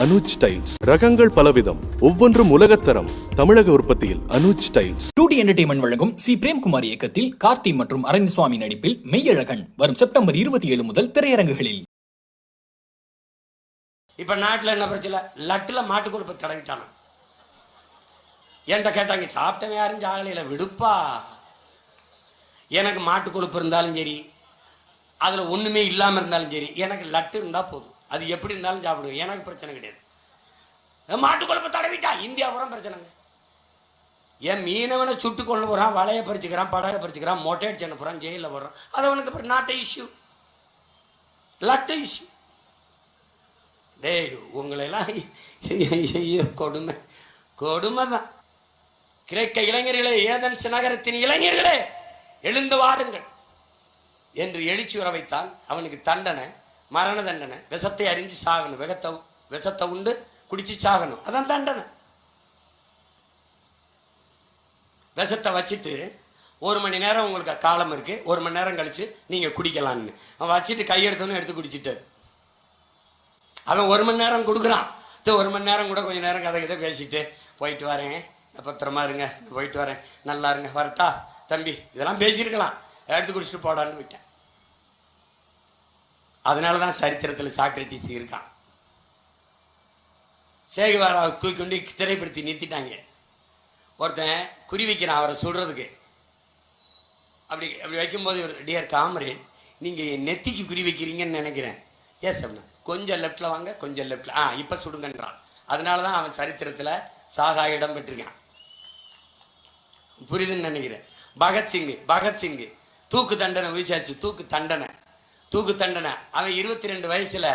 Anuj tiles. ரகங்கள் பலவிதம். ஒவ்வொன்றும் உலகத்தரம். தமிழக உற்பத்தியில் Anuj tiles. Two D entertainment வழங்கும் சி. பிரேம்குமார் இயக்கத்தில் கார்த்தி மற்றும் அரவிந்த்சுவாமி நடிப்பில் மெய்யழகன் வரும் செப்டம்பர் இருபத்தி ஏழு முதல் திரையரங்குகளில். இப்ப நாட்டுல என்ன பிரச்சனை? லட்டுல மாட்டு கொழுப்பு தடவிட்டானா? என்கிட்ட கேட்டாங்க சாப்பிட்டவன் யாரும் ஜாகலையில விடுப்பா? எனக்கு மாட்டு கொழுப்பு இருந்தாலும் சரி அதுல ஒண்ணுமே இல்லாம இருந்தாலும் சரி எனக்கு லட்டு இருந்தா போதும். அது எப்படி இருந்தாலும் சாப்பிடுவேன். எனக்கு பிரச்சனை கிடையாது. மாட்டு கொழுப்பு தடவிட்டா? இந்தியா பூரா பிரச்சனைங்க. என் மீனவனை சுட்டு கொள்ள போகிறான் வலையை பறிச்சுக்கிறான் படகை பறிச்சுக்கிறான் மொட்டை அடிச்சு போகிறான் ஜெயிலில் போடுறான். அது அவனுக்கு அப்புறம் நாட்டை இஷ்யூ லட்டு இஷ்யூ டேய் உங்களெல்லாம் கொடுமை. கொடுமை தான். கிரேக்க இளைஞர்களே ஏதன்ஸ் நகரத்தின் இளைஞர்களே எழுந்து வாருங்கள். என்று எழுச்சி வர வைத்தான் அவனுக்கு தண்டனை. மரண தண்டனை. விஷத்தை அறிஞ்சு சாகணும். விகத்தை விஷத்தை உண்டு குடிச்சு சாகணும். அதான் தண்டனை. விஷத்தை வச்சுட்டு ஒரு மணி நேரம் உங்களுக்கு காலம் இருக்கு. ஒரு மணி நேரம் கழிச்சு நீங்க குடிக்கலாம்னு அவன் வச்சுட்டு கையெடுத்தவனும் எடுத்து குடிச்சிட்டாரு. அவன் ஒரு மணி நேரம் கொடுக்குறான். சரி, ஒரு மணி நேரம் கூட கொஞ்சம் நேரம் கதை கதை பேசிட்டு போயிட்டு வரேன். பத்திரமா இருங்க. போயிட்டு வரேன். நல்லா இருங்க. வரட்டா? தம்பி இதெல்லாம் பேசியிருக்கலாம். எடுத்து குடிச்சிட்டு போடான்னு போயிட்டேன் அதனால தான் சரித்திரத்தில் சாக்ரட்டிஸ் இருக்கான். சேகுவாராவை தூக்கி கொண்டு திரைப்படுத்தி நிறுத்திட்டாங்க. ஒருத்தன் குறி வைக்கிறான் அவரை சொல்கிறதுக்கு அப்படி அப்படி வைக்கும்போது இவர் டியர் காமரேட் நீங்கள் என் நெத்திக்கு குறி வைக்கிறீங்கன்னு நினைக்கிறேன். எஸ் அப்படின்னா கொஞ்சம் லெஃப்டில் வாங்க கொஞ்சம் லெஃப்டில் ஆ இப்போ சுடுங்கன்றான். அதனால தான் அவன் சரித்திரத்தில் சாகா இடம் பெற்றிருக்கான். புரியுதுன்னு நினைக்கிறேன். பகத்சிங்கு பகத்சிங்கு தூக்கு தண்டனை வீசாச்சு தூக்கு தண்டனை. தூக்கு தண்டனை. அவன் இருபத்தி ரெண்டு வயசுல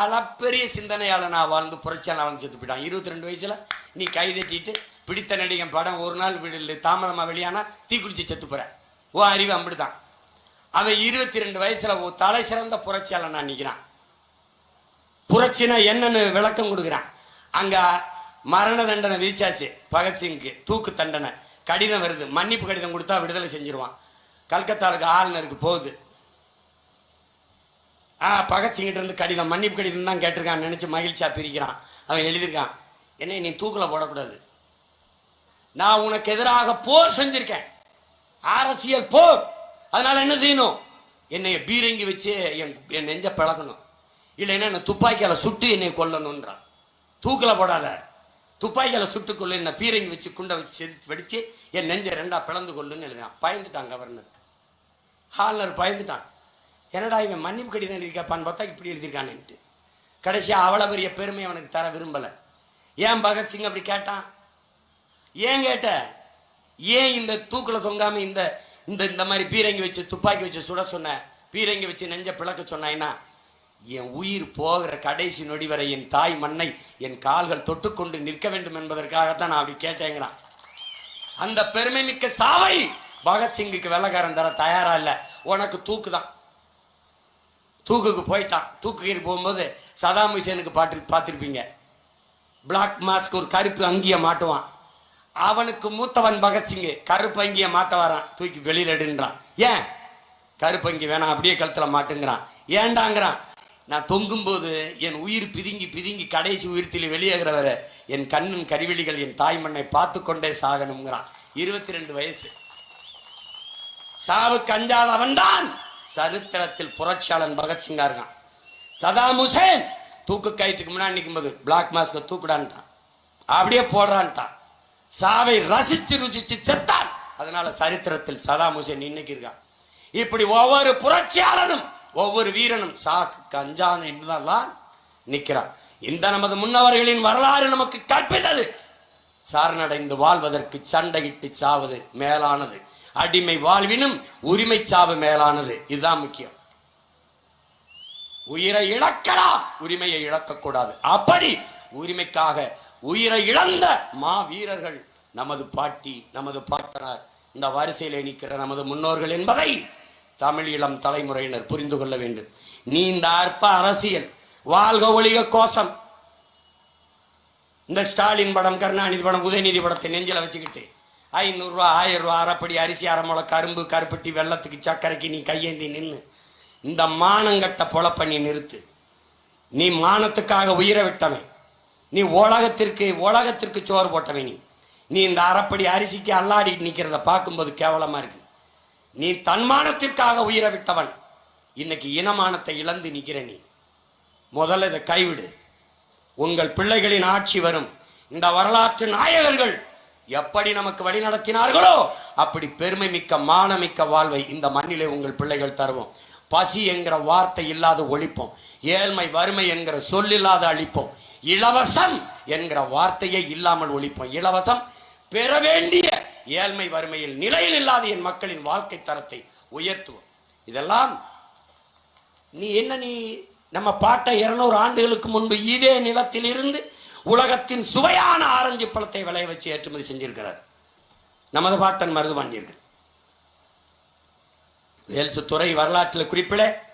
அளப்பெரிய சிந்தனையாளனா வாழ்ந்து புரட்சியால் அவன் செத்து போயிட்டான். இருபத்தி ரெண்டு வயசுல நீ கைதட்டிட்டு பிடித்த நடிகன் படம் ஒரு நாள் விடல தாமதமா வெளியானா தீக்குளிச்சு செத்து போற. ஓ அறிவு அப்படிதான் அவன் இருபத்தி ரெண்டு வயசுல ஓ தலை சிறந்த புரட்சியாளனா நிக்கிறான். புரட்சினா என்னன்னு விளக்கம் கொடுக்குறான். அங்க மரண தண்டனை விதிச்சாச்சு பகத்சிங்க்கு தூக்கு தண்டனை. கடிதம் வருது. மன்னிப்பு கடிதம் கொடுத்தா விடுதலை செஞ்சிருவான். கல்கத்தாவுக்கு ஆளுநருக்கு போகுது. ஆ பகத்சிங்கிட்ட இருந்து கடிதம் மன்னிப்பு கடிதம் தான் கேட்டிருக்கான் நினச்சி மகிழ்ச்சியாக பிரிக்கிறான். அவன் எழுதியிருக்கான். என்னை நீ தூக்கில் போடக்கூடாது. நான் உனக்கு எதிராக போர் செஞ்சிருக்கேன். அரசியல் போர். அதனால என்ன செய்யணும்? என்னை பீரங்கி வச்சு என் என் நெஞ்ச பழகணும் இல்லைன்னா என்ன துப்பாக்கியால் சுட்டு என்னை கொல்லணுன்றான் தூக்கில் போடாத. துப்பாக்கியால் சுட்டு கொள்ளு என்ன பீரங்கி வச்சு குண்டை வச்சு செதுச்சு வெடித்து என் நெஞ்சை ரெண்டா பிளந்து கொள்ளுன்னு எழுதினான் பயந்துட்டான் கவர்னர் ஹால்னர் பயந்துட்டான். என்னடா இவன் மன்னிப்பு கடிதம் எழுதிக்காப்பான்னு பார்த்தா இப்படி எழுதியிருக்கான்னுட்டு. கடைசியாக அவ்வளோ பெரிய பெருமை அவனுக்கு தர விரும்பல. ஏன் பகத்சிங் அப்படி கேட்டான்? ஏன் கேட்ட? ஏன் இந்த தூக்கில் தொங்காமல் இந்த இந்த இந்த மாதிரி பீரங்கி வச்சு துப்பாக்கி வச்சு சுட சொன்ன? பீரங்கி வச்சு நெஞ்ச பிளக்க சொன்னாய்னா என் உயிர் போகிற கடைசி நொடி வரை என் தாய் மண்ணை என் கால்கள் தொட்டுக்கொண்டு நிற்க வேண்டும் என்பதற்காகத்தான் நான் அப்படி கேட்டேங்கிறான். அந்த பெருமை மிக்க சாவை பகத்சிங்குக்கு வெள்ளக்காரன் தர தயாரா இல்லை. உனக்கு தூக்கு தான் தூக்குக்கு போயிட்டான். தூக்குக்கு போகும்போது சதாம் ஹுசேனுக்கு பாட்டு பார்த்துருப்பீங்க. பிளாக் மாஸ்க் ஒரு கருப்பு அங்கியை மாட்டுவான். அவனுக்கு மூத்தவன் பகத்சிங் கருப்பு அங்கியை மாட்ட வரான். தூக்கி வெளியில எடுன்றான். ஏன்? கருப்பு அங்கி வேணாம். அப்படியே கழுத்தில் மாட்டுங்கிறான். ஏண்டாங்கிறான். நான் தொங்கும்போது என் உயிர் பிதுங்கி பிதுங்கி கடைசி உயிர்த்தில் வெளியேகிறவரை. என் கண்ணின் கருவிழிகள் என் தாய் மண்ணை பார்த்து கொண்டே சாகணுங்கிறான் இருபத்தி ரெண்டு வயசு. சாவுக்கு அஞ்சாதவன் தான். சரித்திரத்தில் புரட்சியாளன் பகத்சிங்கா இருக்கான். சதாம் ஹுசேன் தூக்கு கயிற்றுக்கு முன்னாடி நிற்கும்போது பிளாக் மாஸ்க தூக்குடான்ட்டான். அப்படியே போடுறான்ட்டான். சாவை ரசிச்சு ருசிச்சு செத்தான். அதனால சரித்திரத்தில் சதாம் ஹுசேன் இன்னைக்கு இருக்கான். இப்படி ஒவ்வொரு புரட்சியாளனும் ஒவ்வொரு வீரனும் சாக்கு கஞ்சான் என்றுதான் நிற்கிறான் இந்த நமது முன்னவர்களின் வரலாறு நமக்கு கற்பித்தது. சாரணடைந்து வாழ்வதற்கு சண்டையிட்டு சாவது மேலானது. அடிமை வாழ்வினும் உரிமை சாவு மேலானது. இதுதான் முக்கியம். உயிரை இழக்கலாம் உரிமையை இழக்கக்கூடாது. அப்படி உரிமைக்காக உயிரை இழந்த மா வீரர்கள் நமது பாட்டி நமது பாட்டனார் இந்த வரிசையில் நிற்கிற நமது முன்னோர்கள் என்பதை தமிழ் இளம் தலைமுறையினர் புரிந்து கொள்ள வேண்டும். நீ இந்த அற்ப அரசியல் வாழ்க ஒளிக கோஷம். இந்த ஸ்டாலின் படம் கருணாநிதி படம் உதயநிதி படத்தை நெஞ்சில வச்சுக்கிட்டு ஐநூறுரூவா ஆயிரம் ரூபா அரைப்படி அரிசி அரைமுளை கரும்பு கருப்பட்டி வெள்ளத்துக்கு சக்கரைக்கு நீ கையேந்தி நின்று இந்த மானங்கட்ட பொழப்ப நீ நிறுத்து. நீ மானத்துக்காக உயிரை விட்டவன். நீ உலகத்திற்கு உலகத்திற்கு சோறு போட்டவன் நீ. நீ இந்த அரைப்படி அரிசிக்கு அல்லாடி நிற்கிறத பார்க்கும்போது கேவலமாக இருக்கு. நீ தன்மானத்திற்காக உயிரை விட்டவன். இன்னைக்கு இனமானத்தை இழந்து நிற்கிற நீ. முதல்ல இதை கைவிடு. உங்கள் பிள்ளைகளின் ஆட்சி வரும். இந்த வரலாற்று நாயகர்கள் எப்படி நமக்கு வழி நடத்தினார்களோ அப்படி பெருமை மிக்க மானமிக்க வாழ்வை இந்த மண்ணிலே உங்கள் பிள்ளைகள் தருவோம். பசி என்கிற வார்த்தை இல்லாத ஒழிப்போம். ஏழ்மை வறுமை என்கிற சொல் இல்லாத அழிப்போம். இலவசம் என்கிற வார்த்தையே இல்லாமல் ஒழிப்போம். இலவசம் பெற வேண்டிய ஏழ்மை வறுமையில் நிலையில் இல்லாத என் மக்களின் வாழ்க்கை தரத்தை உயர்த்துவோம். இதெல்லாம் நீ என்ன நீ நம்ம பாட்டை இருநூறு ஆண்டுகளுக்கு முன்பு இதே நிலத்தில் இருந்து உலகத்தின் சுவையான ஆரஞ்சு பழத்தை விளைய வச்சு ஏற்றுமதி செஞ்சிருக்கிறார். நமது பாட்டன் மருதுபாண்டியர்கள். வேல்சு துறை வரலாற்றில் குறிப்பிட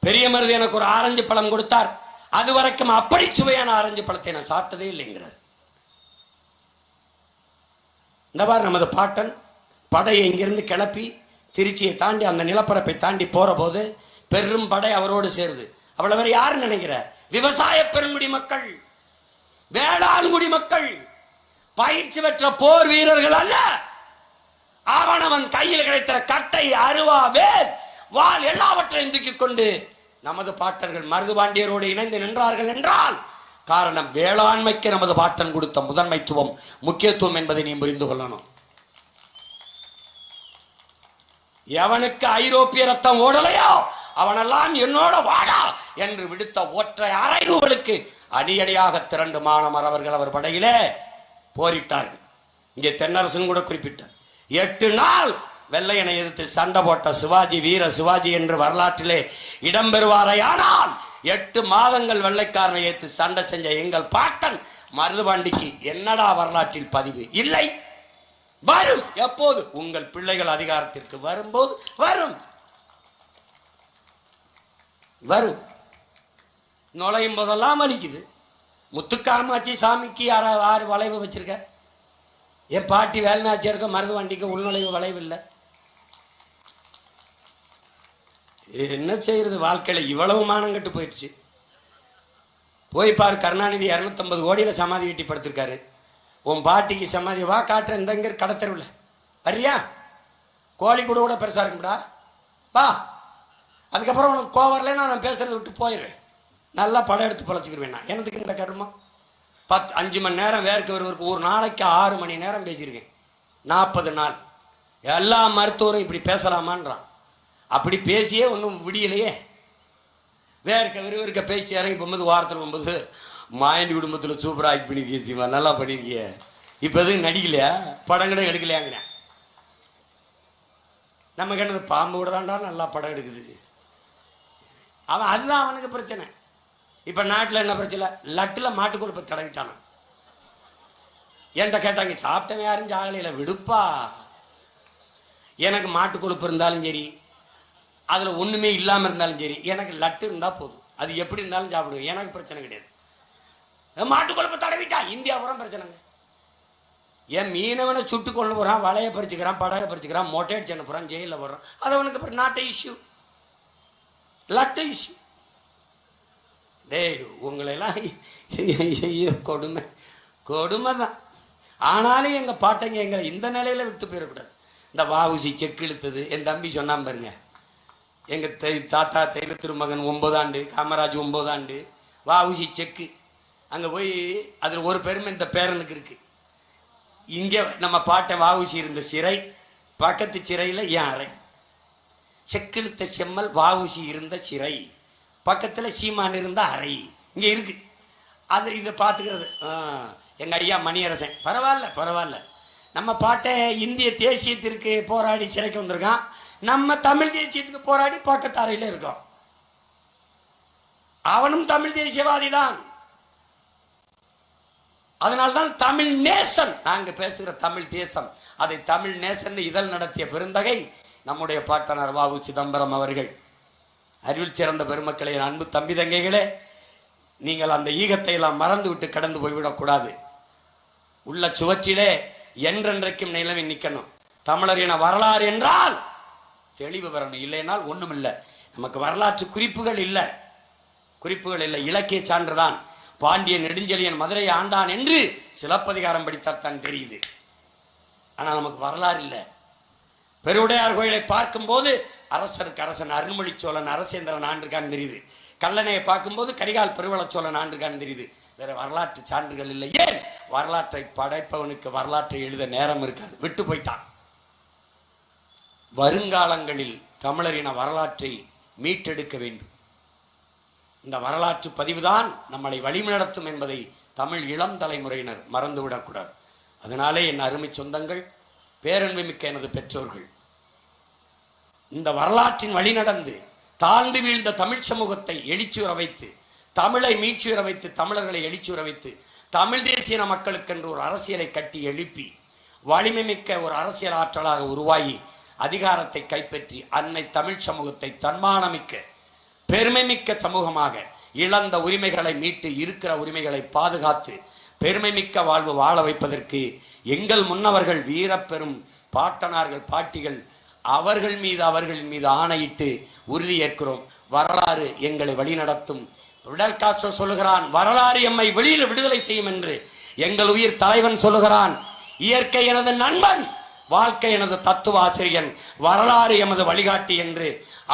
பெரிய மருது எனக்கு ஒரு ஆரஞ்சு பழம் கொடுத்தார். அது வரைக்கும் அப்படி சுவையான ஆரஞ்சு பழத்தை நான் சாப்பிட்டதே இல்லைங்கிறார். இந்த மாதிரி நமது பாட்டன் படையை இங்கிருந்து கிளப்பி திருச்சியை தாண்டி அந்த நிலப்பரப்பை தாண்டி போற போது பெரும் படை அவரோடு சேருது. அவ்வளவு யாருன்னு நினைக்கிற? விவசாய பெருங்குடி மக்கள். வேளாண்குடி மக்கள் பயிற்சி பெற்ற போர் வீரர்கள் அல்ல. அவனவன் கையில் கிடைத்த கட்டை அருவா வேல் வாள் எல்லாவற்றையும் தூக்கிக் கொண்டு நமது பாட்டர்கள் மருதுபாண்டியரோடு இணைந்து நின்றார்கள் என்றால் காரணம் வேளாண்மைக்கு நமது பாட்டன் கொடுத்த முதன்மைத்துவம் முக்கியத்துவம் என்பதை நீ புரிந்து கொள்ளணும். எவனுக்கு ஐரோப்பிய ரத்தம் ஓடலையோ அவனெல்லாம் என்னோட வாடா என்று விடுத்த ஒற்றை அறைவுகளுக்கு அடியடியாக திரண்டு மாணவர் அவர்கள் அவர் படையிலே போரிட்டார்கள். இங்கே தென்னரசன் கூட குறிப்பிட்டார். எட்டு நாள் வெள்ளையனை எதிர்த்து சண்டை போட்ட சிவாஜி வீர சிவாஜி என்று வரலாற்றிலே இடம்பெறுவாரையானால் எட்டு மாதங்கள் வெள்ளைக்காரனை ஏத்து சண்டை செஞ்ச எங்கள் பாட்டன் மருதுபாண்டிக்கு என்னடா வரலாற்றில் பதிவு? இல்லை. வரும். எப்போது? உங்கள் பிள்ளைகள் அதிகாரத்திற்கு வரும்போது வரும். வரும். நுழையும் போதெல்லாம் வலிக்குது. முத்துக்காமாச்சி சாமிக்கு யார ஆறு வளைவு வச்சுருக்க? என் பாட்டி வேலுநாச்சியருக்கு மருது வண்டிக்கு உள்நுழைவு வளைவு இல்லை என்ன செய்யறது? வாழ்க்கையில் இவ்வளவு மானம் கட்டு போயிடுச்சு போய் பார் கருணாநிதி இரநூத்தம்பது கோடியில சமாதி கட்டி படுத்திருக்காரு. உன் பாட்டிக்கு சமாதி வா காட்டுறேன் இந்தங்கிற கடத்தருவில். வர்றியா? கோழி கூட கூட பெருசாக இருக்கும்டா. வா. அதுக்கப்புறம் உனக்கு கோவம் வரலைன்னா நான் பேசுகிறத விட்டு போயிடுறேன். நல்லா படம் எடுத்து பொழைச்சிக்கிருவேன் நான். எனக்கு இந்த கருமம் பத்து அஞ்சு மணி நேரம் வேர்க்க ஒருவருக்கு ஒரு நாளைக்கு ஆறு மணி நேரம் பேசியிருக்கேன். நாற்பது நாள். எல்லா மருத்துவரும் இப்படி பேசலாமான்றான். அப்படி பேசியே ஒன்றும் விடியலையே. வேர்க்க விறுவிறுக்க பேசி இறங்கி போகும்போது வாரத்தில் போகும்போது மாயண்டி குடும்பத்தில் சூப்பராக ஆக்ட் பண்ணிருக்கீங்க சீமா நல்லா பண்ணியிருக்கிய இப்போ எதுவும் நடிக்கலையா? படம் எடுக்கலையாங்கிறேன். நமக்கு என்னது பாம்பு கூட தாண்டா நல்லா படம் எடுக்குது. அவன் அதுதான் அவனுக்கு பிரச்சனை. இப்போ நாட்டில் என்ன பிரச்சனை? லட்டில் மாட்டுக்கொழுப்பை தடவிட்டானா? என்கிட்ட கேட்டாங்க சாப்பிட்டவன் யாரும் ஜாகலையில் விடுப்பா. எனக்கு மாட்டு கொழுப்பு இருந்தாலும் சரி அதில் ஒன்றுமே இல்லாமல் இருந்தாலும் சரி எனக்கு லட்டு இருந்தால் போதும். அது எப்படி இருந்தாலும் சாப்பிடுவேன். எனக்கு பிரச்சனை கிடையாது. மாட்டு கொழுப்பு தடவிட்டா? இந்தியா புறம் பிரச்சனைங்க. என் மீனவனை சுட்டு கொள்ள போகிறான் வலையை பறிச்சுக்கிறான் படகை பறிச்சுக்கிறான் மொட்டை அடிச்சு போகிறான் ஜெயிலில் போடுறான். அது அவனுக்கு அப்புறம் நாட்டு இஷ்யூ லட்டு இஷ்யூ டேய் உங்களெல்லாம் ஐயோ கொடுமை. கொடுமை தான் ஆனாலும் எங்கள் பாட்டைங்க எங்களை இந்த நிலையில் விட்டு போயிடக்கூடாது. இந்த வாவுசி செக் இழுத்தது என் தம்பி சொன்னான் பாருங்க. எங்கள் தை தாத்தா தெய்வ திருமகன் ஒன்பதாண்டு காமராஜ் ஒம்பதாண்டு வாவுசி செக்கு அங்கே போய் அதில் ஒரு பெருமை இந்த பேரனுக்கு இருக்கு. இங்கே நம்ம பாட்டன் வாவுசி இருந்த சிறை பக்கத்து சிறையில் என் அறை. செக்கிழுத்த செம்மல் வாவுசி இருந்த சிறை. பக்கத்தில் சீமான் இருந்தால் அறை. இங்கே இருக்கு. அது இதை பார்த்துக்கிறது. எங்கள் ஐயா மணியரசன். பரவாயில்ல பரவாயில்ல. நம்ம பாட்டை இந்திய தேசியத்திற்கு போராடி சிறைக்கு வந்திருக்கான். நம்ம தமிழ் தேசியத்துக்கு போராடி பக்கத்து அறையில் இருக்கோம். அவனும் தமிழ் தேசியவாதி தான் அதனால்தான் தமிழ் நேசன். நாங்க பேசுகிற தமிழ் தேசம். அதை தமிழ் நேசன் இதழ் நடத்திய பெருந்தகை நம்முடைய பாட்டனர் வாவு சிதம்பரம் அவர்கள். அறிவில் சிறந்த பெருமக்களே அன்பு தம்பி தங்கைகளே நீங்கள் அந்த ஈகத்தை எல்லாம் மறந்து விட்டு கடந்து போய்விடக்கூடாது உள்ள சுவற்றிலே என்றென்றைக்கும் நிலவி நிற்கணும். தமிழர் என வரலாறு என்றால் தெளிவு வரணும். இல்லைனால் ஒன்றும் இல்லை நமக்கு வரலாற்று குறிப்புகள் இல்லை. குறிப்புகள் இல்லை. இலக்கிய சான்றுதான் பாண்டிய நெடுஞ்செழியன் மதுரை ஆண்டான் என்று சிலப்பதிகாரம் படித்தால்தான் தெரியுது. ஆனால் நமக்கு வரலாறு இல்லை. பெருவுடையார் கோயிலை பார்க்கும்போது அரசருக்கு அரசன் அருள்மொழி சோழன் அரசேந்திரன் ஆண்டிருக்கான்னு தெரியுது. கல்லணையை பார்க்கும்போது கரிகால் பெருவள சோழன் ஆண்டிருக்கான்னு தெரியுது. வேற வரலாற்று சான்றுகள் இல்லை. ஏன்? வரலாற்றை படைப்பவனுக்கு வரலாற்றை எழுத நேரம் இருக்காது. விட்டு போயிட்டான். வருங்காலங்களில் தமிழரின வரலாற்றை மீட்டெடுக்க வேண்டும். இந்த வரலாற்று பதிவுதான் நம்மளை வழிநடத்தும் என்பதை தமிழ் இளம் தலைமுறையினர் மறந்துவிடக்கூடாது. அதனாலே என் அருமை சொந்தங்கள் பேரன்பு மிக்க எனது பெற்றோர்கள் இந்த வரலாற்றின் வழி நடந்து தாழ்ந்து வீழ்ந்த தமிழ் சமூகத்தை எழுச்சியுற வைத்து தமிழை மீட்சியுற வைத்து தமிழர்களை எழுச்சியுற வைத்து தமிழ் தேசிய மக்களுக்கென்று ஒரு அரசியலை கட்டி எழுப்பி வலிமை மிக்க ஒரு அரசியல் ஆற்றலாக உருவாகி அதிகாரத்தை கைப்பற்றி அன்னை தமிழ் சமூகத்தை தன்மானமிக்க பெருமைமிக்க சமூகமாக இழந்த உரிமைகளை மீட்டு இருக்கிற உரிமைகளை பாதுகாத்து பெருமைமிக்க வாழ்வு வாழ வைப்பதற்கு எங்கள் முன்னவர்கள் வீரப்பெரும் பாட்டனார்கள் பாட்டிகள் அவர்கள் மீது அவர்களின் மீது ஆணையிட்டு உறுதியேற்கிறோம் வரலாறு எங்களை வழிநடத்தும். விடல் சொல்லுகிறான் வரலாறு எம்மை வெளியில் விடுதலை செய்யும் என்று. எங்கள் உயிர் தலைவன் சொல்லுகிறான் இயற்கை எனது நண்பன் வாழ்க்கை எனது தத்துவ ஆசிரியன் வரலாறு எமது வழிகாட்டி என்று.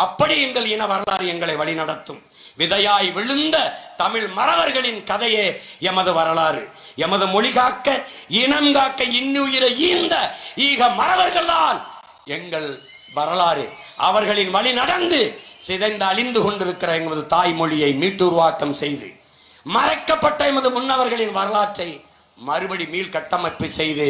அப்படி எங்கள் இன வரலாறு எங்களை வழிநடத்தும். விதையாய் விழுந்த தமிழ் மறவர்களின் கதையே எமது வரலாறு. எமது மொழி காக்க இனம் காக்க இன்னுயிரை ஈந்த ஈக மறவர்கள்தான் எங்கள் வரலாறு. அவர்களின் வழி நடந்து சிதைந்து அழிந்து கொண்டிருக்கிற எமது தாய்மொழியை மீட்டுருவாக்கம் செய்து மறைக்கப்பட்ட எமது முன்னவர்களின் வரலாற்றை மறுபடி மீள் கட்டமைப்பு செய்து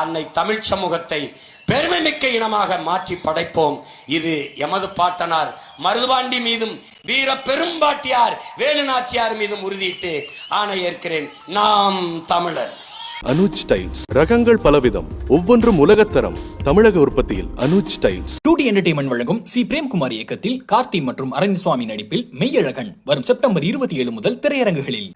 அன்னை தமிழ் சமூகத்தை பெருமைமிக்க இனமாக மாற்றி படைப்போம். இது எமது பாட்டனார் மருதுபாண்டி மீதும் வீர பெரும்பாட்டியார் வேலுநாச்சியார் மீதும் உறுதியிட்டு ஆணை ஏற்கிறேன் நாம் தமிழர். அனுஜ் டைல்ஸ். ரகங்கள் பலவிதம். ஒவ்வொன்றும் உலகத்தரம் தமிழக உற்பத்தியில் Anuj tiles. Two D entertainment வழங்கும் சி. பிரேம்குமார் இயக்கத்தில் கார்த்தி மற்றும் அரவிந்த் சுவாமி நடிப்பில் மெய்யழகன் வரும் செப்டம்பர் இருபத்தி ஏழு முதல் திரையரங்குகளில்.